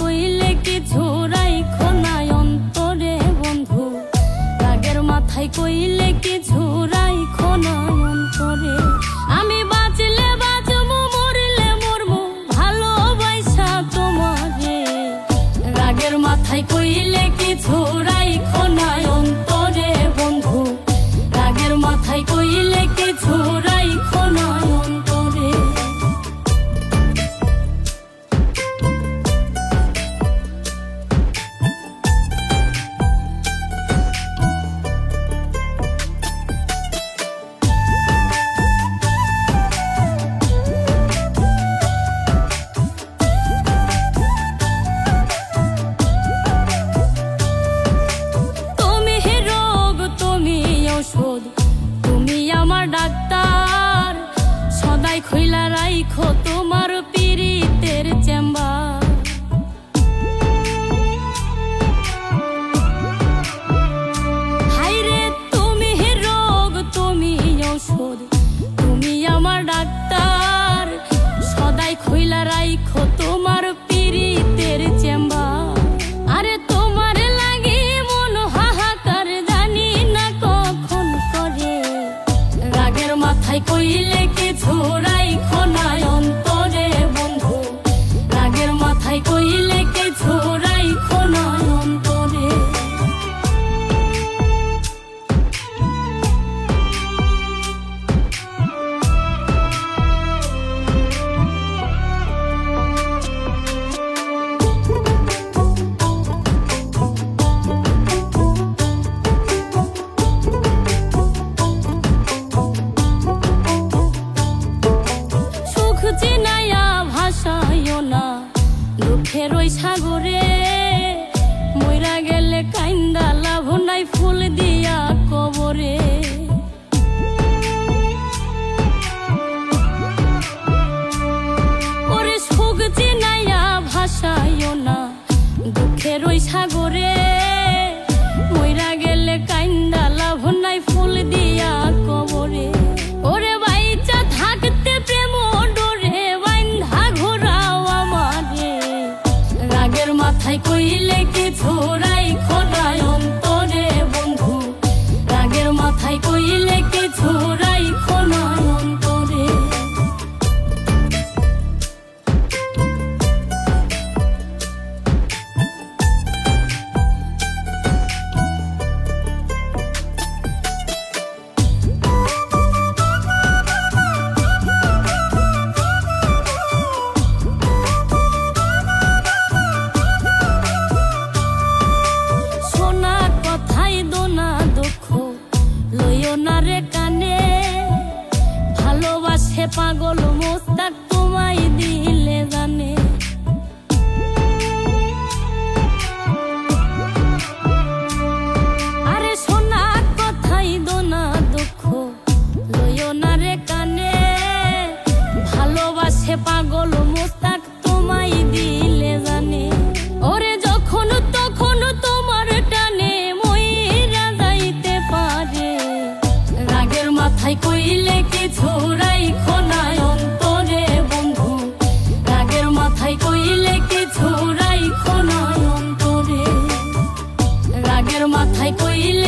কইলে কিছু রাইখো নাই অন্তরে, বন্ধু। রাগের মাথায় কইলে কিছু রাইখো নাই অন্তরে। আমি বাঁচলে বাঁচবো, মরলে মরবো, ভালোবাসা তোমারে। রাগের মাথায় কইলে কিছু রাইখো নাই অন্তরে, বন্ধু। রাগের মাথায় কইলে কিছু রাইখো খইলা রাইখো তোমার পিরিতের চেম্বার। দুঃখের ওই সাগরে, মইরা গেলে কাইন্দা লাভ নাই ফুল দিয়া কবরে। ওরে সুখ চিনাইয়া ভাসাইও না দুঃখের ওই সাগরে। মাথায় কইলে কি ছোড়াই খোদায় অন্তরে বন্ধু? রাগের মাথায় কইলে কি রাইখো ভালোবাসে পাগল মোস্তাক তোমায় দিলে জানে। রাগের মাথায় কইলে